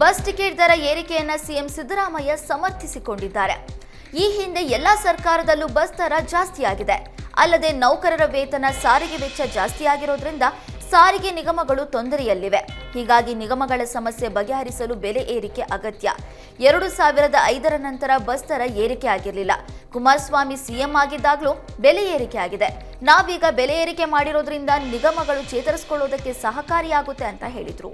Bus ticket ದರ ಏರಿಕೆಯನ್ನ CM Siddaramaiah ಸಮರ್ಥಿಸಿಕೊಂಡಿದ್ದಾರೆ. ಈ ಹಿಂದೆ ಎಲ್ಲಾ ಸರ್ಕಾರದಲ್ಲೂ ಬಸ್ ದರ ಜಾಸ್ತಿಯಾಗಿದೆ ಅಲ್ಲದೆ ನೌಕರರ ವೇತನ ಸಾರಿಗೆ ವೆಚ್ಚ ಜಾಸ್ತಿಯಾಗಿರೋದ್ರಿಂದ ಸಾರಿಗೆ ನಿಗಮಗಳು ತೊಂದರೆಯಲ್ಲಿವೆ. ಹೀಗಾಗಿ ನಿಗಮಗಳ ಸಮಸ್ಯೆ ಬಗೆಹರಿಸಲು ಬೆಲೆ ಏರಿಕೆ ಅಗತ್ಯ. ಎರಡು ಸಾವಿರದ ಐದರ ನಂತರ ಬಸ್ ದರ ಏರಿಕೆ ಆಗಿರಲಿಲ್ಲ. ಕುಮಾರಸ್ವಾಮಿ ಸಿಎಂ ಆಗಿದ್ದಾಗಲೂ ಬೆಲೆ ಏರಿಕೆ ಆಗಿದೆ. ನಾವೀಗ ಬೆಲೆ ಏರಿಕೆ ಮಾಡಿರೋದ್ರಿಂದ ನಿಗಮಗಳು ಚೇತರಿಸಿಕೊಳ್ಳೋದಕ್ಕೆ ಸಹಕಾರಿಯಾಗುತ್ತೆ ಅಂತ ಹೇಳಿದ್ರು.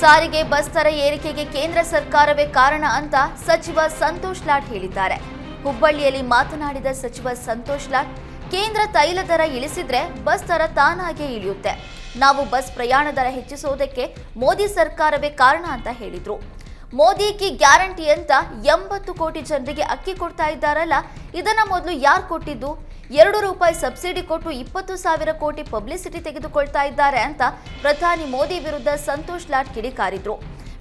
ಸಾರಿಗೆ ಬಸ್ ದರ ಏರಿಕೆಗೆ ಕೇಂದ್ರ ಸರ್ಕಾರವೇ ಕಾರಣ ಅಂತ ಸಚಿವ ಸಂತೋಷ್ ಲಾಟ್ ಹೇಳಿದ್ದಾರೆ. ಹುಬ್ಬಳ್ಳಿಯಲ್ಲಿ ಮಾತನಾಡಿದ ಸಚಿವ ಸಂತೋಷ್ ಲಾಟ್ ಕೇಂದ್ರ ತೈಲ ದರ ಇಳಿಸಿದ್ರೆ ಬಸ್ ದರ ತಾನಾಗೆ ಇಳಿಯುತ್ತೆ. ನಾವು ಬಸ್ ಪ್ರಯಾಣ ದರ ಹೆಚ್ಚಿಸೋದಕ್ಕೆ ಮೋದಿ ಸರ್ಕಾರವೇ ಕಾರಣ ಅಂತ ಹೇಳಿದ್ರು. ಮೋದಿ ಕಿ ಗ್ಯಾರಂಟಿ ಅಂತ ಎಂಬತ್ತು ಕೋಟಿ ಜನರಿಗೆ ಅಕ್ಕಿ ಕೊಡ್ತಾ ಇದ್ದಾರಲ್ಲ, ಇದನ್ನ ಮೊದಲು ಯಾರು ಕೊಟ್ಟಿದ್ದು? ಎರಡು ರೂಪಾಯಿ ಸಬ್ಸಿಡಿ ಕೊಟ್ಟು ಇಪ್ಪತ್ತು ಸಾವಿರ ಕೋಟಿ ಪಬ್ಲಿಸಿಟಿ ತೆಗೆದುಕೊಳ್ತಾ ಇದ್ದಾರೆ ಅಂತ ಪ್ರಧಾನಿ ಮೋದಿ ವಿರುದ್ಧ ಸಂತೋಷ್ ಲಾಟ್ ಕಿಡಿಕಾರಿದ್ರು.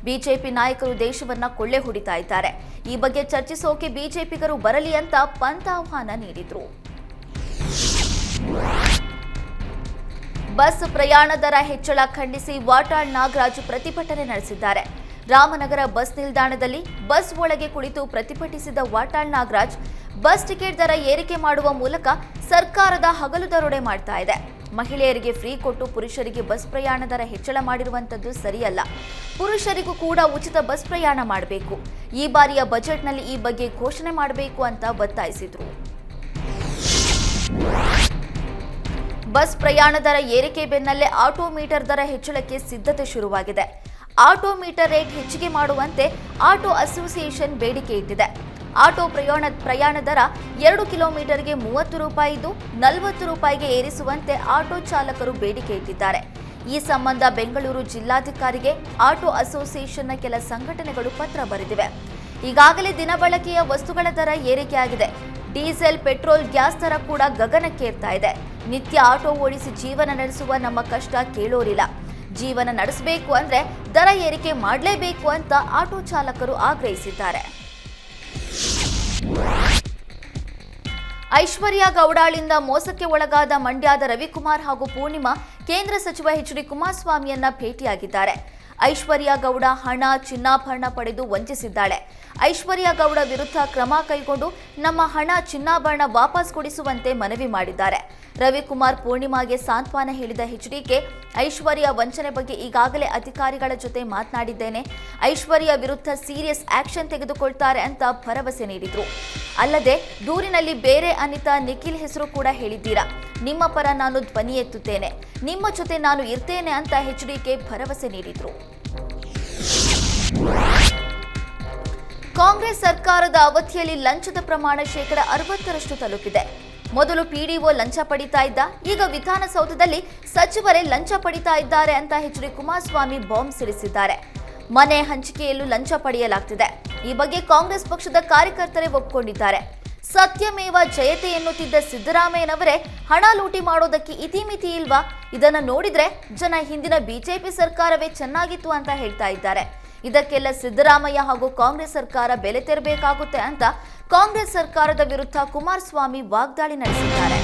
ಬಿಜೆಪಿ ನಾಯಕರು ದೇಶವನ್ನ ಕೊಳ್ಳೆ ಹೊಡಿತಾ ಇದ್ದಾರೆ. ಈ ಬಗ್ಗೆ ಚರ್ಚಿಸೋಕೆ ಬಿಜೆಪಿಗರು ಬರಲಿ ಅಂತ ಪಂಥಾಹ್ವಾನ ನೀಡಿದ್ರು. ಬಸ್ ಪ್ರಯಾಣ ದರ ಹೆಚ್ಚಳ ಖಂಡಿಸಿ ವಾಟಾಳ್ ನಾಗರಾಜು ಪ್ರತಿಭಟನೆ ನಡೆಸಿದ್ದಾರೆ. ರಾಮನಗರ ಬಸ್ ನಿಲ್ದಾಣದಲ್ಲಿ ಬಸ್ ಒಳಗೆ ಕುಳಿತು ಪ್ರತಿಭಟಿಸಿದ ವಾಟಾಳ್ ನಾಗರಾಜ್, ಬಸ್ ಟಿಕೆಟ್ ದರ ಏರಿಕೆ ಮಾಡುವ ಮೂಲಕ ಸರ್ಕಾರದ ಹಗಲು ದರೋಡೆ ಮಾಡ್ತಾ ಇದೆ. ಮಹಿಳೆಯರಿಗೆ ಫ್ರೀ ಕೊಟ್ಟು ಪುರುಷರಿಗೆ ಬಸ್ ಪ್ರಯಾಣ ದರ ಹೆಚ್ಚಳ ಮಾಡಿರುವಂತದ್ದು ಸರಿಯಲ್ಲ. ಪುರುಷರಿಗೂ ಕೂಡ ಉಚಿತ ಬಸ್ ಪ್ರಯಾಣ ಮಾಡಬೇಕು. ಈ ಬಾರಿಯ ಬಜೆಟ್ನಲ್ಲಿ ಈ ಬಗ್ಗೆ ಘೋಷಣೆ ಮಾಡಬೇಕು ಅಂತ ಒತ್ತಾಯಿಸಿದರು. ಬಸ್ ಪ್ರಯಾಣ ದರ ಏರಿಕೆ ಬೆನ್ನಲ್ಲೇ ಆಟೋ ಮೀಟರ್ ದರ ಹೆಚ್ಚಳಕ್ಕೆ ಸಿದ್ಧತೆ ಶುರುವಾಗಿದೆ. ಆಟೋ ಮೀಟರ್ ರೇಟ್ ಹೆಚ್ಚಿಗೆ ಮಾಡುವಂತೆ ಆಟೋ ಅಸೋಸಿಯೇಷನ್ ಬೇಡಿಕೆ ಇಟ್ಟಿದೆ. ಆಟೋ ಪ್ರಯಾಣ ಪ್ರಯಾಣ ದರ ಎರಡು ಕಿಲೋಮೀಟರ್ಗೆ ಮೂವತ್ತು ರೂಪಾಯಿದು ನಲವತ್ತು ರೂಪಾಯಿಗೆ ಏರಿಸುವಂತೆ ಆಟೋ ಚಾಲಕರು ಬೇಡಿಕೆ ಇಟ್ಟಿದ್ದಾರೆ. ಈ ಸಂಬಂಧ ಬೆಂಗಳೂರು ಜಿಲ್ಲಾಧಿಕಾರಿಗೆ ಆಟೋ ಅಸೋಸಿಯೇಷನ್ನ ಕೆಲ ಸಂಘಟನೆಗಳು ಪತ್ರ ಬರೆದಿವೆ. ಈಗಾಗಲೇ ದಿನಬಳಕೆಯ ವಸ್ತುಗಳ ದರ ಏರಿಕೆಯಾಗಿದೆ. ಡೀಸೆಲ್, ಪೆಟ್ರೋಲ್, ಗ್ಯಾಸ್ ದರ ಕೂಡ ಗಗನಕ್ಕೇರ್ತಾ ಇದೆ. ನಿತ್ಯ ಆಟೋ ಓಡಿಸಿ ಜೀವನ ನಡೆಸುವ ನಮ್ಮ ಕಷ್ಟ ಕೇಳೋರಿಲ್ಲ. ಜೀವನ ನಡೆಸಬೇಕು ಅಂದ್ರೆ ದರ ಏರಿಕೆ ಮಾಡಲೇಬೇಕು ಅಂತ ಆಟೋ ಚಾಲಕರು ಆಗ್ರಹಿಸಿದ್ದಾರೆ. ಐಶ್ವರ್ಯ ಗೌಡಾಳಿಂದ ಮೋಸಕ್ಕೆ ಒಳಗಾದ ಮಂಡ್ಯದ ರವಿಕುಮಾರ್ ಹಾಗೂ ಪೂರ್ಣಿಮಾ ಕೇಂದ್ರ ಸಚಿವ ಎಚ್ ಡಿ ಕುಮಾರಸ್ವಾಮಿಯನ್ನ ಭೇಟಿಯಾಗಿದ್ದಾರೆ. ಐಶ್ವರ್ಯ ಗೌಡ ಹಣ, ಚಿನ್ನಾಭರಣ ಪಡೆದು ವಂಚಿಸಿದ್ದಾಳೆ. ಐಶ್ವರ್ಯ ಗೌಡ ವಿರುದ್ಧ ಕ್ರಮ ಕೈಗೊಂಡು ನಮ್ಮ ಹಣ, ಚಿನ್ನಾಭರಣ ವಾಪಸ್ ಕೊಡಿಸುವಂತೆ ಮನವಿ ಮಾಡಿದ್ದಾರೆ. ರವಿಕುಮಾರ್ ಪೂರ್ಣಿಮಾಗೆ ಸಾಂತ್ವನ ಹೇಳಿದ ಎಚ್ಡಿಕೆ ಐಶ್ವರ್ಯ ವಂಚನೆ ಬಗ್ಗೆ ಈಗಾಗಲೇ ಅಧಿಕಾರಿಗಳ ಜೊತೆ ಮಾತನಾಡಿದ್ದೇನೆ. ಐಶ್ವರ್ಯ ವಿರುದ್ಧ ಸೀರಿಯಸ್ ಆಕ್ಷನ್ ತೆಗೆದುಕೊಳ್ತಾರೆ ಅಂತ ಭರವಸೆ ನೀಡಿದ್ರು. ಅಲ್ಲದೆ ದೂರಿನಲ್ಲಿ ಬೇರೆ ಅನಿತಾ, ನಿಖಿಲ್ ಹೆಸರು ಕೂಡ ಹೇಳಿದ್ದೀರಾ? ನಿಮ್ಮ ಪರ ನಾನು ಧ್ವನಿ ಎತ್ತುತ್ತೇನೆ. ನಿಮ್ಮ ಜೊತೆ ನಾನು ಇರ್ತೇನೆ ಅಂತ ಎಚ್ಡಿಕೆ ಭರವಸೆ ನೀಡಿದ್ರು. ಕಾಂಗ್ರೆಸ್ ಸರ್ಕಾರದ ಅವಧಿಯಲ್ಲಿ ಲಂಚದ ಪ್ರಮಾಣ ಶೇಕಡ ಅರವತ್ತರಷ್ಟು ತಲುಪಿದೆ. ಮೊದಲು ಪಿಡಿಒ ಲಂಚ ಪಡಿತಾ ಇದ್ದ, ಈಗ ವಿಧಾನಸೌಧದಲ್ಲಿ ಸಚಿವರೇ ಲಂಚ ಪಡಿತಾ ಇದ್ದಾರೆ ಅಂತ ಎಚ್ ಡಿ ಕುಮಾರಸ್ವಾಮಿ ಬಾಂಬ್ ಸಿಡಿಸಿದ್ದಾರೆ. ಮನೆ ಹಂಚಿಕೆಯಲ್ಲೂ ಲಂಚ ಪಡೆಯಲಾಗ್ತಿದೆ. ಈ ಬಗ್ಗೆ ಕಾಂಗ್ರೆಸ್ ಪಕ್ಷದ ಕಾರ್ಯಕರ್ತರೇ ಒಪ್ಪಿಕೊಂಡಿದ್ದಾರೆ ಸತ್ಯಮೇವ ಜಯತೆ ಎನ್ನುತ್ತಿದ್ದ ಸಿದ್ದರಾಮಯ್ಯನವರೇ ಹಣ ಲೂಟಿ ಮಾಡೋದಕ್ಕೆ ಇತಿಮಿತಿ ಇಲ್ವಾ? ಇದನ್ನ ನೋಡಿದ್ರೆ ಜನ ಹಿಂದಿನ ಬಿಜೆಪಿ ಸರ್ಕಾರವೇ ಚೆನ್ನಾಗಿತ್ತು ಅಂತ ಹೇಳ್ತಾ ಇದ್ದಾರೆ. ಇದಕ್ಕೆಲ್ಲ ಸಿದ್ದರಾಮಯ್ಯ ಹಾಗೂ ಕಾಂಗ್ರೆಸ್ ಸರ್ಕಾರ ಬೆಲೆ ತೆರಬೇಕಾಗುತ್ತೆ ಅಂತ ಕಾಂಗ್ರೆಸ್ ಸರ್ಕಾರದ ವಿರುದ್ಧ ಕುಮಾರಸ್ವಾಮಿ ವಾಗ್ದಾಳಿ ನಡೆಸಿದ್ದಾರೆ.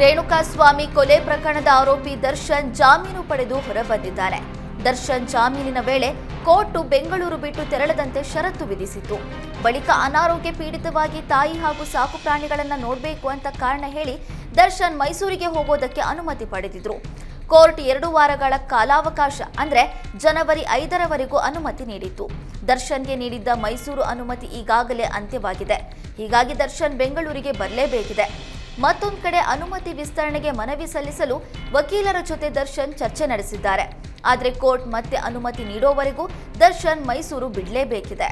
ರೇಣುಕಾಸ್ವಾಮಿ ಕೊಲೆ ಪ್ರಕರಣದ ಆರೋಪಿ ದರ್ಶನ್ ಜಾಮೀನು ಪಡೆದು ಹೊರಬಂದಿದ್ದಾರೆ. ದರ್ಶನ್ ಜಾಮೀನಿನ ವೇಳೆ ಕೋರ್ಟು ಬೆಂಗಳೂರು ಬಿಟ್ಟು ತೆರಳದಂತೆ ಷರತ್ತು ವಿಧಿಸಿತು ಬಳಿಕ ಅನಾರೋಗ್ಯ ಪೀಡಿತವಾಗಿ ತಾಯಿ ಹಾಗೂ ಸಾಕು ಪ್ರಾಣಿಗಳನ್ನ ನೋಡಬೇಕು ಅಂತ ಕಾರಣ ಹೇಳಿ ದರ್ಶನ್ ಮೈಸೂರಿಗೆ ಹೋಗೋದಕ್ಕೆ ಅನುಮತಿ ಪಡೆದಿದ್ರು. ಕೋರ್ಟ್ ಎರಡು ವಾರಗಳ ಕಾಲಾವಕಾಶ ಅಂದ್ರೆ ಜನವರಿ ಐದರವರೆಗೂ ಅನುಮತಿ ನೀಡಿತ್ತು. ದರ್ಶನ್ಗೆ ನೀಡಿದ್ದ ಮೈಸೂರು ಅನುಮತಿ ಈಗಾಗಲೇ ಅಂತ್ಯವಾಗಿದೆ. ಹೀಗಾಗಿ ದರ್ಶನ್ ಬೆಂಗಳೂರಿಗೆ ಬರಲೇಬೇಕಿದೆ. ಮತ್ತೊಂದು ಕಡೆ ಅನುಮತಿ ವಿಸ್ತರಣೆಗೆ ಮನವಿ ಸಲ್ಲಿಸಲು ವಕೀಲರ ಜೊತೆ ದರ್ಶನ್ ಚರ್ಚೆ ನಡೆಸಿದ್ದಾರೆ. ಆದರೆ ಕೋರ್ಟ್ ಮತ್ತೆ ಅನುಮತಿ ನೀಡೋವರೆಗೂ ದರ್ಶನ್ ಮೈಸೂರು ಬಿಡಲೇಬೇಕಿದೆ.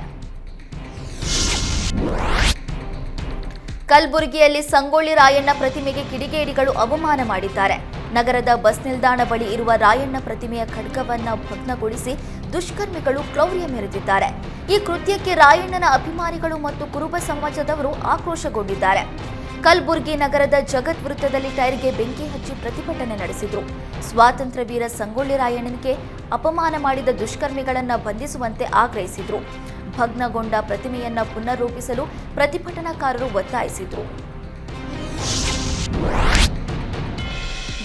ಕಲಬುರಗಿಯಲ್ಲಿ ಸಂಗೊಳ್ಳಿ ರಾಯಣ್ಣ ಪ್ರತಿಮೆಗೆ ಕಿಡಿಗೇಡಿಗಳು ಅವಮಾನ ಮಾಡಿದ್ದಾರೆ. ನಗರದ ಬಸ್ ನಿಲ್ದಾಣ ಬಳಿ ಇರುವ ರಾಯಣ್ಣ ಪ್ರತಿಮೆಯ ಖಡ್ಗವನ್ನು ಭಗ್ನಗೊಳಿಸಿ ದುಷ್ಕರ್ಮಿಗಳು ಕ್ರೌರ್ಯ ಮೆರೆದಿದ್ದಾರೆ. ಈ ಕೃತ್ಯಕ್ಕೆ ರಾಯಣ್ಣನ ಅಭಿಮಾನಿಗಳು ಮತ್ತು ಕುರುಬ ಸಮಾಜದವರು ಆಕ್ರೋಶಗೊಂಡಿದ್ದಾರೆ. ಕಲಬುರಗಿ ನಗರದ ಜಗತ್ ವೃತ್ತದಲ್ಲಿ ಟೈರ್ಗೆ ಬೆಂಕಿ ಹಚ್ಚಿ ಪ್ರತಿಭಟನೆ ನಡೆಸಿದ್ರು. ಸ್ವಾತಂತ್ರ್ಯ ವೀರ ಸಂಗೊಳ್ಳಿ ರಾಯಣ್ಣನಿಗೆ ಅಪಮಾನ ಮಾಡಿದ ದುಷ್ಕರ್ಮಿಗಳನ್ನು ಬಂಧಿಸುವಂತೆ ಆಗ್ರಹಿಸಿದರು. ಭಗ್ನಗೊಂಡ ಪ್ರತಿಮೆಯನ್ನು ಪುನರ್ರೂಪಿಸಲು ಪ್ರತಿಭಟನಾಕಾರರು ಒತ್ತಾಯಿಸಿದರು.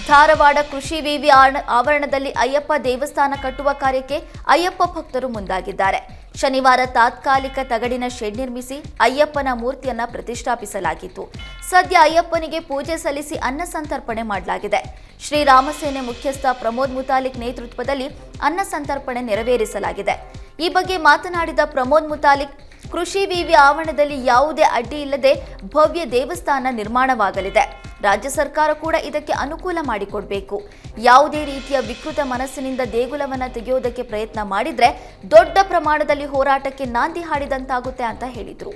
ಧಾರವಾಡ ಕೃಷಿ ವಿವಿ ಆವರಣದಲ್ಲಿ ಅಯ್ಯಪ್ಪ ದೇವಸ್ಥಾನ ಕಟ್ಟುವ ಕಾರ್ಯಕ್ಕೆ ಅಯ್ಯಪ್ಪ ಭಕ್ತರು ಮುಂದಾಗಿದ್ದಾರೆ. ಶನಿವಾರ ತಾತ್ಕಾಲಿಕ ತಗಡಿನ ಶೆಡ್ ನಿರ್ಮಿಸಿ ಅಯ್ಯಪ್ಪನ ಮೂರ್ತಿಯನ್ನ ಪ್ರತಿಷ್ಠಾಪಿಸಲಾಗಿತ್ತು. ಸದ್ಯ ಅಯ್ಯಪ್ಪನಿಗೆ ಪೂಜೆ ಸಲ್ಲಿಸಿ ಅನ್ನ ಸಂತರ್ಪಣೆ ಮಾಡಲಾಗಿದೆ. ಶ್ರೀರಾಮಸೇನೆ ಮುಖ್ಯಸ್ಥ ಪ್ರಮೋದ್ ಮುತಾಲಿಕ್ ನೇತೃತ್ವದಲ್ಲಿ ಅನ್ನ ಸಂತರ್ಪಣೆ ನೆರವೇರಿಸಲಾಗಿದೆ. ಈ ಬಗ್ಗೆ ಮಾತನಾಡಿದ ಪ್ರಮೋದ್ ಮುತಾಲಿಕ್ ಕೃಷಿ ವಿವಿ ಆವರಣದಲ್ಲಿ ಯಾವುದೇ ಅಡ್ಡಿ ಇಲ್ಲದೆ ಭವ್ಯ ದೇವಸ್ಥಾನ ನಿರ್ಮಾಣವಾಗಲಿದೆ. ರಾಜ್ಯ ಸರ್ಕಾರ ಕೂಡ ಇದಕ್ಕೆ ಅನುಕೂಲ ಮಾಡಿಕೊಡಬೇಕು. ಯಾವುದೇ ರೀತಿಯ ವಿಕೃತ ಮನಸ್ಸಿನಿಂದ ದೇಗುಲವನ್ನು ತೆಗೆಯೋದಕ್ಕೆ ಪ್ರಯತ್ನ ಮಾಡಿದರೆ ದೊಡ್ಡ ಪ್ರಮಾಣದಲ್ಲಿ ಹೋರಾಟಕ್ಕೆ ನಾಂದಿ ಹಾಡಿದಂತಾಗುತ್ತೆ ಅಂತ ಹೇಳಿದರು.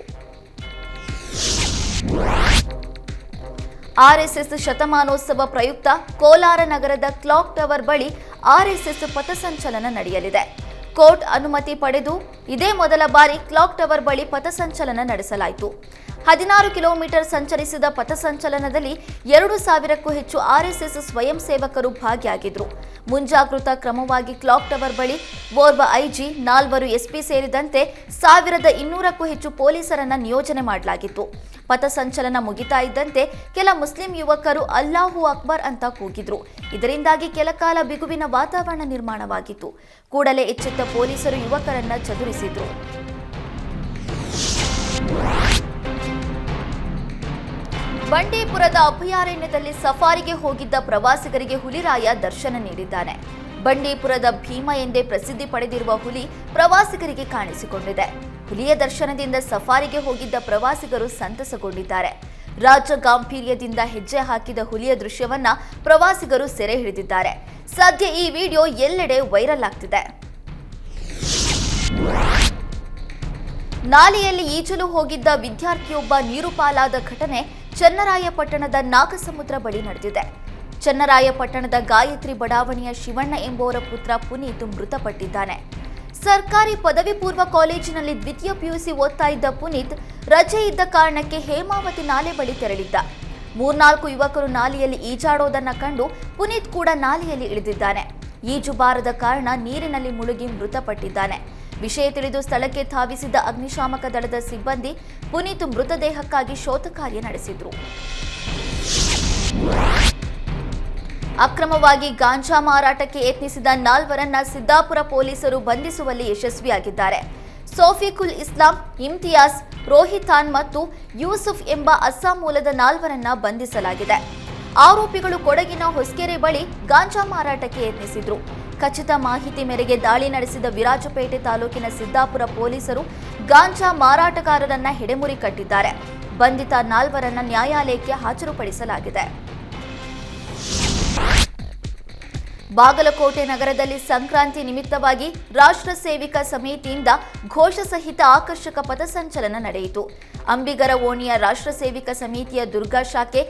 ಆರ್ಎಸ್ಎಸ್ ಶತಮಾನೋತ್ಸವ ಪ್ರಯುಕ್ತ ಕೋಲಾರ ನಗರದ ಕ್ಲಾಕ್ ಟವರ್ ಬಳಿ ಆರ್ಎಸ್ಎಸ್ ಪಥಸಂಚಲನ ನಡೆಯಲಿದೆ. ಕೋರ್ಟ್ ಅನುಮತಿ ಪಡೆದು ಇದೇ ಮೊದಲ ಬಾರಿ ಕ್ಲಾಕ್ ಟವರ್ ಬಳಿ ಪಥಸಂಚಲನ ನಡೆಸಲಾಯಿತು. ಹದಿನಾರು ಕಿಲೋಮೀಟರ್ ಸಂಚರಿಸಿದ ಪಥಸಂಚಲನದಲ್ಲಿ ಎರಡು ಸಾವಿರಕ್ಕೂ ಹೆಚ್ಚು ಆರ್ಎಸ್ಎಸ್ ಸ್ವಯಂ ಸೇವಕರು ಭಾಗಿಯಾಗಿದ್ದರು ಮುಂಜಾಗೃತಾ ಕ್ರಮವಾಗಿ ಕ್ಲಾಕ್ ಟವರ್ ಬಳಿ ಓರ್ವ ಐಜಿ, ನಾಲ್ವರು ಎಸ್ಪಿ ಸೇರಿದಂತೆ ಸಾವಿರದ ಇನ್ನೂರಕ್ಕೂ ಹೆಚ್ಚು ಪೊಲೀಸರನ್ನ ನಿಯೋಜನೆ ಮಾಡಲಾಗಿತ್ತು. ಪಥಸಂಚಲನ ಮುಗಿತಾ ಇದ್ದಂತೆ ಕೆಲ ಮುಸ್ಲಿಂ ಯುವಕರು ಅಲ್ಲಾಹು ಅಕ್ಬರ್ ಅಂತ ಕೂಗಿದ್ರು. ಇದರಿಂದಾಗಿ ಕೆಲ ಕಾಲ ಬಿಗುವಿನ ವಾತಾವರಣ ನಿರ್ಮಾಣವಾಗಿತ್ತು. ಕೂಡಲೇ ಎಚ್ಚೆತ್ತ ಪೊಲೀಸರು ಯುವಕರನ್ನ ಚದುರಿಸಿದ್ರು. ಬಂಡೀಪುರದ ಅಭಯಾರಣ್ಯದಲ್ಲಿ ಸಫಾರಿಗೆ ಹೋಗಿದ್ದ ಪ್ರವಾಸಿಗರಿಗೆ ಹುಲಿರಾಯ ದರ್ಶನ ನೀಡಿದ್ದಾನೆ. ಬಂಡೀಪುರದ ಭೀಮ ಎಂದೇ ಪ್ರಸಿದ್ಧಿ ಪಡೆದಿರುವ ಹುಲಿ ಪ್ರವಾಸಿಗರಿಗೆ ಕಾಣಿಸಿಕೊಂಡಿದೆ. ಹುಲಿಯ ದರ್ಶನದಿಂದ ಸಫಾರಿಗೆ ಹೋಗಿದ್ದ ಪ್ರವಾಸಿಗರು ಸಂತಸಗೊಂಡಿದ್ದಾರೆ. ರಾಜ ಗಾಂಭೀರ್ಯದಿಂದ ಹೆಜ್ಜೆ ಹಾಕಿದ ಹುಲಿಯ ದೃಶ್ಯವನ್ನ ಪ್ರವಾಸಿಗರು ಸೆರೆ ಹಿಡಿದಿದ್ದಾರೆ. ಸದ್ಯ ಈ ವಿಡಿಯೋ ಎಲ್ಲೆಡೆ ವೈರಲ್ ಆಗ್ತಿದೆ. ನಾಲೆಯಲ್ಲಿ ಈಜಲು ಹೋಗಿದ್ದ ವಿದ್ಯಾರ್ಥಿಯೊಬ್ಬ ನೀರು ಪಾಲಾದ ಘಟನೆ ಚನ್ನರಾಯಪಟ್ಟಣದ ನಾಗಸಮುದ್ರ ಬಳಿ ನಡೆದಿದೆ. ಚನ್ನರಾಯಪಟ್ಟಣದ ಗಾಯತ್ರಿ ಬಡಾವಣೆಯ ಶಿವಣ್ಣ ಎಂಬುವರ ಪುತ್ರ ಪುನೀತ್ ಮೃತಪಟ್ಟಿದ್ದಾನೆ. ಸರ್ಕಾರಿ ಪದವಿ ಪೂರ್ವ ಕಾಲೇಜಿನಲ್ಲಿ ದ್ವಿತೀಯ ಪಿಯುಸಿ ಓದ್ತಾ ಇದ್ದ ಪುನೀತ್ ರಜೆ ಇದ್ದ ಕಾರಣಕ್ಕೆ ಹೇಮಾವತಿ ನಾಲೆ ಬಳಿ ತೆರಳಿದ್ದ. ಮೂರ್ನಾಲ್ಕು ಯುವಕರು ನಾಲೆಯಲ್ಲಿ ಈಜಾಡೋದನ್ನ ಕಂಡು ಪುನೀತ್ ಕೂಡ ನಾಲೆಯಲ್ಲಿ ಇಳಿದಿದ್ದಾನೆ. ಈಜು ಬಾರದ ಕಾರಣ ನೀರಿನಲ್ಲಿ ಮುಳುಗಿ ಮೃತಪಟ್ಟಿದ್ದಾನೆ. ವಿಷಯ ತಿಳಿದು ಸ್ಥಳಕ್ಕೆ ಧಾವಿಸಿದ ಅಗ್ನಿಶಾಮಕ ದಳದ ಸಿಬ್ಬಂದಿ ಪುನೀತ್ ಮೃತದೇಹಕ್ಕಾಗಿ ಶೋಧ ಕಾರ್ಯ ನಡೆಸಿದ್ರು. ಅಕ್ರಮವಾಗಿ ಗಾಂಜಾ ಮಾರಾಟಕ್ಕೆ ಯತ್ನಿಸಿದ ನಾಲ್ವರನ್ನ ಸಿದ್ದಾಪುರ ಪೊಲೀಸರು ಬಂಧಿಸುವಲ್ಲಿ ಯಶಸ್ವಿಯಾಗಿದ್ದಾರೆ. ಸೋಫಿಕುಲ್ ಇಸ್ಲಾಂ ಇಮ್ತಿಯಾಸ್ ರೋಹಿತಾನ್ ಮತ್ತು ಯೂಸುಫ್ ಎಂಬ ಅಸ್ಸಾಂ ಮೂಲದ ನಾಲ್ವರನ್ನ ಬಂಧಿಸಲಾಗಿದೆ. ಆರೋಪಿಗಳು ಕೊಡಗಿನ ಹೊಸ್ಕೆರೆ ಬಳಿ ಗಾಂಜಾ ಮಾರಾಟಕ್ಕೆ ಯತ್ನಿಸಿದ್ರು. ಖಚಿತ ಮಾಹಿತಿ ಮೇರೆಗೆ ದಾಳಿ ನಡೆಸಿದ ವಿರಾಜಪೇಟೆ ತಾಲೂಕಿನ ಸಿದ್ದಾಪುರ ಪೊಲೀಸರು ಗಾಂಜಾ ಮಾರಾಟಗಾರರನ್ನ ಹೆಡೆಮುರಿ ಕಟ್ಟಿದ್ದಾರೆ. ಬಂಧಿತ ನಾಲ್ವರನ್ನ ನ್ಯಾಯಾಲಯಕ್ಕೆ ಹಾಜರುಪಡಿಸಲಾಗಿದೆ. ಬಾಗಲಕೋಟೆ ನಗರದಲ್ಲಿ ಸಂಕ್ರಾಂತಿ ನಿಮಿತ್ತವಾಗಿ ರಾಷ್ಟ್ರ ಸೇವಿಕ ಸಮಿತಿಯಿಂದ ಘೋಷ ಸಹಿತ ಆಕರ್ಷಕ ಪಥಸಂಚಲನ ನಡೆಯಿತು. ಅಂಬಿಗರ ಓಣಿಯ ರಾಷ್ಟ್ರ ಸೇವಿಕ ಸಮಿತಿಯ ದುರ್ಗಾ ಶಾಖೆ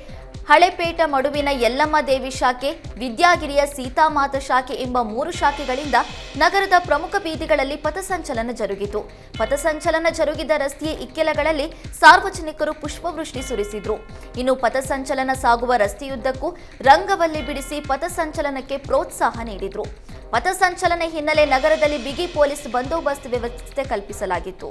ಹಳೆಪೇಟ ಮಡುವಿನ ಯಲ್ಲಮ್ಮ ದೇವಿ ಶಾಖೆ, ವಿದ್ಯಾಗಿರಿಯ ಸೀತಾಮಾತ ಶಾಖೆ ಎಂಬ ಮೂರು ಶಾಖೆಗಳಿಂದ ನಗರದ ಪ್ರಮುಖ ಬೀದಿಗಳಲ್ಲಿ ಪಥಸಂಚಲನ ಜರುಗಿತು. ಪಥಸಂಚಲನ ಜರುಗಿದ ರಸ್ತೆಯ ಇಕ್ಕೆಲಗಳಲ್ಲಿ ಸಾರ್ವಜನಿಕರು ಪುಷ್ಪವೃಷ್ಟಿ ಸುರಿಸಿದ್ರು. ಇನ್ನು ಪಥಸಂಚಲನ ಸಾಗುವ ರಸ್ತೆಯುದ್ದಕ್ಕೂ ರಂಗವಲ್ಲಿ ಬಿಡಿಸಿ ಪಥಸಂಚಲನಕ್ಕೆ ಪ್ರೋತ್ಸಾಹ ನೀಡಿದ್ರು. ಪಥಸಂಚಲನ ಹಿನ್ನೆಲೆ ನಗರದಲ್ಲಿ ಬಿಗಿ ಪೊಲೀಸ್ ಬಂದೋಬಸ್ತ್ ವ್ಯವಸ್ಥೆ ಕಲ್ಪಿಸಲಾಗಿತ್ತು.